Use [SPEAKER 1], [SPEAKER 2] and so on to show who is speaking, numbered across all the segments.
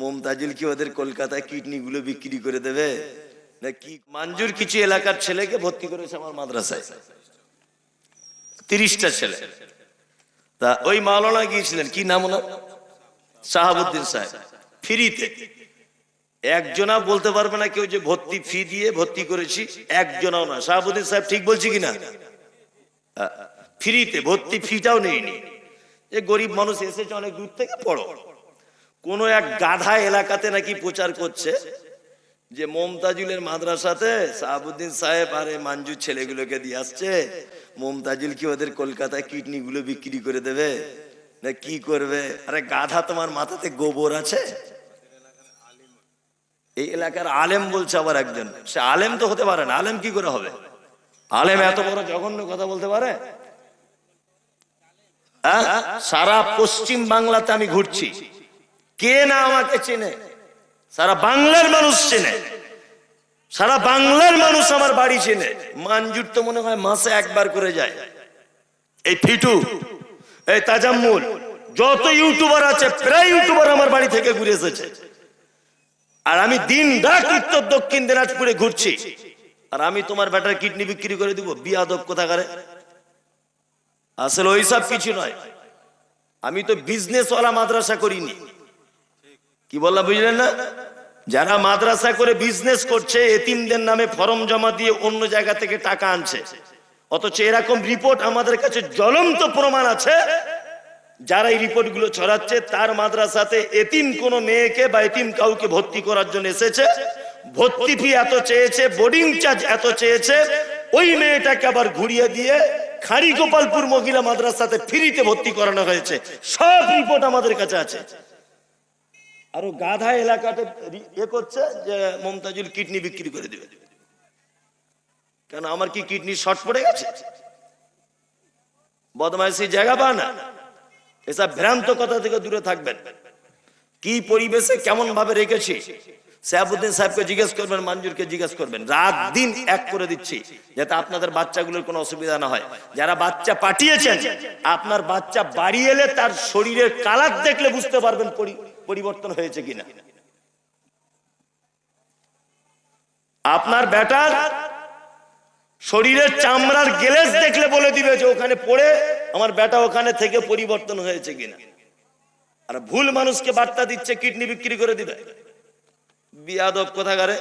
[SPEAKER 1] মমতাজুল কি ওদের কলকাতায় কিডনি গুলো বিক্রি করে দেবে? না কি মাঞ্জুর কিছু এলাকার ছেলেকে ভর্তি করেছে আমার মাদ্রাসায়? তিরিশটা ছেলে। তা ওই মাওলানা গিয়েছিলেন, কি নাম ওনার? শাহাবুদ্দিন সাহেব। ফ্রিতে। একজনা বলতে পারবে না কেউ যে ভর্তি ফি দিয়ে ভর্তি করেছি, একজনাও না। শাহাবুদ্দিন সাহেব ঠিক বলছি কিনা ফ্রিতে, ভর্তি ফিটাও নেইনি যে গরিব মানুষ এসেছে অনেক দূর থেকে, পড়ো। কোন এক গাধা এলাকাতে নাকি প্রচার করছে যে মমতাজুলের মাদ্রাসাতে সাহাবুদ্দিন সাহেব আর এই ছেলেগুলোকে দিয়ে আসছে। মমতাজুল কি ওদের কলকাতায় কিডনি গুলো বিক্রি করে দেবে? না কি করবে? আরে গাধা তোমার মাথাতে গোবর আছে? এই এলাকার আলেম বলছে আবার একজন। সে আলেম তো হতে পারে না। আলেম কি করে হবে? আলেম এত বড় জঘন্য কথা বলতে পারে? হ্যাঁ? সারা পশ্চিম বাংলাতে আমি ঘুরছি। কে না আমাকে চেনে? সারা বাংলার মানুষ চেনে। সারা বাংলার মানুষ আমার বাড়ি চেনে। মানজুর তো মনে হয় মাসে একবার করে যায়। এই ফিটু, এই তাজাম্মুল, যত ইউটিউবার আছে, প্রায় ইউটিউবার আমার বাড়ি থেকে ঘুরে এসেছে। আর আমি দিন রাত উত্তর দক্ষিণ দিনাজপুরে ঘুরছি। আর আমি তোমার ব্যাটার কিডনি বিক্রি করে দিব, বিয়াদব কোথাকারে? আসলে ওইসব কিছু নয়। আমি তো বিজনেস ওয়ালা মাদ্রাসা করিনি। কি বললাম বুঝলেন না? যারা মাদ্রাসা করে বিজনেস করছে, এতিমদের নামে ফর্ম জমা দিয়ে অন্য জায়গা থেকে টাকা আনছে। অথচ এরকম রিপোর্ট আমাদের কাছে জ্বলন্ত প্রমাণ আছে। যারা এই রিপোর্টগুলো ছড়াচ্ছে, তার মাদ্রাসাতে এতিম কোন মেয়েকে বা এতিম কাউকে ভর্তি করার জন্য এসেছে। ভর্তি ফি এত চেয়েছে বোর্ডিং চার্জ এত চেয়েছে। ওই মেয়েটাকে আবার ঘুরিয়ে দিয়ে খাড়ি গোপালপুর মহিলা মাদ্রাসাতে ফ্রিতে ভর্তি করানো হয়েছে। সব রিপোর্ট আমাদের কাছে আছে। আরও গাধা এলাকাতে এ করছে যে মমতাজুল কিডনি বিক্রি করে দিবে। কেন আমার কি কিডনি শর্ট পড়ে গেছে? বদমাইশি জায়গা পা না। এসব ভ্রান্ত কথা থেকে দূরে থাকবেন। কি পরিবেশে কেমন ভাবে রেখেছি? সাহাবুদ্দিন সাহেবকে জিজ্ঞেস করবেন, মঞ্জুরকে জিজ্ঞেস করবেন। রাত দিন এক করে দিচ্ছি, যাতে আপনাদের বাচ্চাগুলোর কোনো অসুবিধা না হয়। যারা বাচ্চা পাঠিয়েছেন, আপনার বাচ্চা বাড়ি এলে তার শরীরের কালার দেখলে বুঝতে পারবেন পরি- পরিবর্তন হয়েছে কিনা? আপনার বেটার শরীরের চামড়ার গেলেস দেখলে বলে দিবে যে ওখানে পড়ে আমার বেটা ওখানে থেকে পরিবর্তন হয়েছে কিনা? আর ভুল মানুষকে বার্তা দিচ্ছে, কিডনি বিক্রি করে দিবে। বিয়াদব কোথাকারে?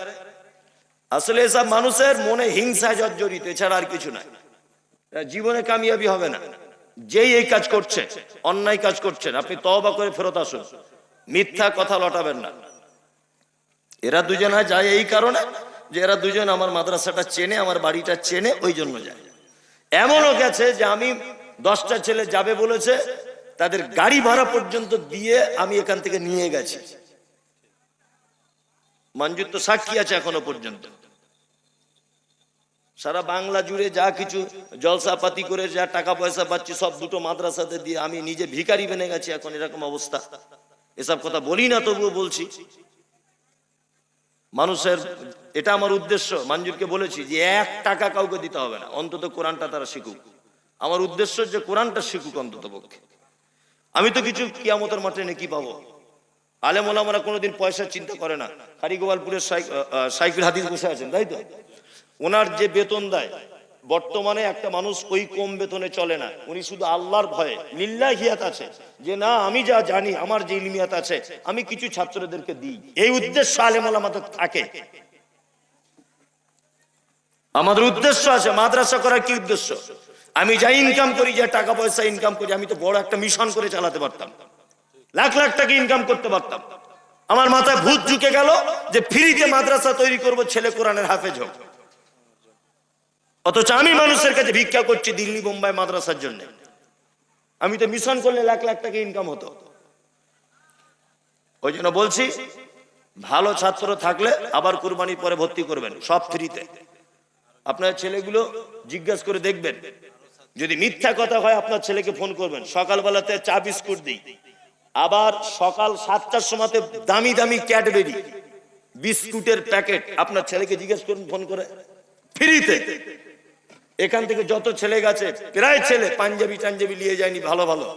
[SPEAKER 1] আসলে এসব মানুষের মনে হিংসা জর্জরিত, এছাড়া আর কিছু নাই। জীবনে কামিয়াবি হবে না। যেই এই কাজ করছে, অন্যায় কাজ করছেন, আপনি তবা করে ফেরত আসুন। মিথ্যা কথা লটাবেন না। এরা দুজন হয় যায় এই কারণে যে এরা দুজন আমার মাদ্রাসাটা চেনে, আমার বাড়িটা চেনে, ওই জন্য যায়। এমনও গেছে যে আমি দশটা ছেলে যাবে বলেছে, তাদের গাড়ি ভাড়া পর্যন্ত দিয়ে আমি এখান থেকে নিয়ে গেছি। মঞ্জুর তো সাক্ষী আছে এখনও পর্যন্ত। সারা বাংলা জুড়ে যা কিছু জলসাপাতি করে যা টাকা পয়সা পাচ্ছি, সব দুটো মাদ্রাসাতে দিয়ে আমি নিজে ভিখারি বেনে গেছি, এখন এরকম অবস্থা। এসব কথা বলি না, তবুও বলছি। মানুষের, এটা আমার উদ্দেশ্য, মঞ্জুরকে বলেছি যে এক টাকা কাউকে দিতে হবে না, অন্তত কোরআনটা তারা শিখুক। আমার উদ্দেশ্য যে কোরআনটা শিখুক অন্তত পক্ষে। আমি তো কিছু কিয়ামতের মাঠে নাকি পাবো। আলেম ওলামারা কোনোদিন পয়সার চিন্তা করে না। হারিগোপালপুরের সাইকেল হাদিস বসে আছেন, তাই তো? ওনার যে বেতন দেয় বর্তমানে একটা মানুষ ওই কম বেতনে চলে না। উনি শুধু আল্লাহর ভয়ে লিল্লাহিয়াত আছে। যে না, আমি যা জানি, আমার যে ইলমিয়াত আছে, আমি কিছু ছাত্রদেরকে দিই। এই উদ্দেশ্য আলেম ওলামাদের থাকে। আমাদের উদ্দেশ্য আছে, মাদ্রাসা করার কি উদ্দেশ্য? আমি যা ইনকাম করি, যা টাকা পয়সা ইনকাম করি, আমি তো বড় একটা মিশন করে চালাতে পারতাম। লাখ লাখ টাকা ইনকাম করতে পারতাম। আমার মাথায় ভূত ঢুকে গেল যে ফ্রিতে মাদ্রাসা তৈরি করব, ছেলে কোরআনের হাফেজ হোক। অথচ আমি মানুষের কাছে ভিক্ষা করছি দিল্লি বোম্বাই মাদ্রাসার জন্য। আমি তো মিশন করলে লাখ লাখ টাকা ইনকাম হতো। ওই জন্য বলছি, ভালো ছাত্র থাকলে আবার কুরবানির পরে ভর্তি করবেন, সব ফ্রিতে। আপনার ছেলেগুলো জিজ্ঞাসা করে দেখবেন। যদি মিথ্যা কথা হয়, আপনার ছেলেকে ফোন করবেন। সকালবেলাতে চা বিস্কুট দিই। আবার সকাল সাতটার সময়তে দামি দামি ক্যাডবেরি, বিস্কুটের প্যাকেট আপনার ছেলেকে জিজ্ঞেস করুন, ফোন করে। ফ্রিতে। এখান থেকে যত ছেলে গেছে, প্রায় ছেলে, পাঞ্জাবি টাঞ্জাবি নিয়ে যায়নি, ভালো ভালো।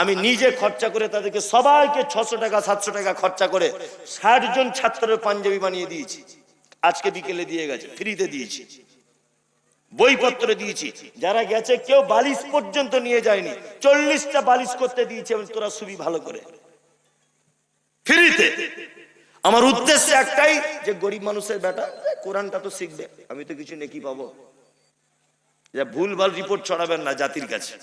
[SPEAKER 1] আমি নিজে খরচা করে তাদেরকে সবাইকে ছশো টাকা, সাতশো টাকা খরচা করে ষাট জন ছাত্রের পাঞ্জাবি বানিয়ে দিয়েছি। আজকে বিকেলে দিয়ে গেছে, ফ্রিতে দিয়েছি। বইপত্র দিয়েছি। যারা গেছে, কেউ বালিশ পর্যন্ত নিয়ে যায়নি। চল্লিশটা বালিশ করতে দিয়েছে এবং তোরা সুবি ভালো করে। ফ্রিতে। আমার উদ্দেশ্য একটাই যে গরিব মানুষের বেটা, কোরআনটা তো শিখবে, আমি তো কিছু নেকি পাবো। যে ভুলভাল রিপোর্ট ছড়াবেন না জাতির কাছে।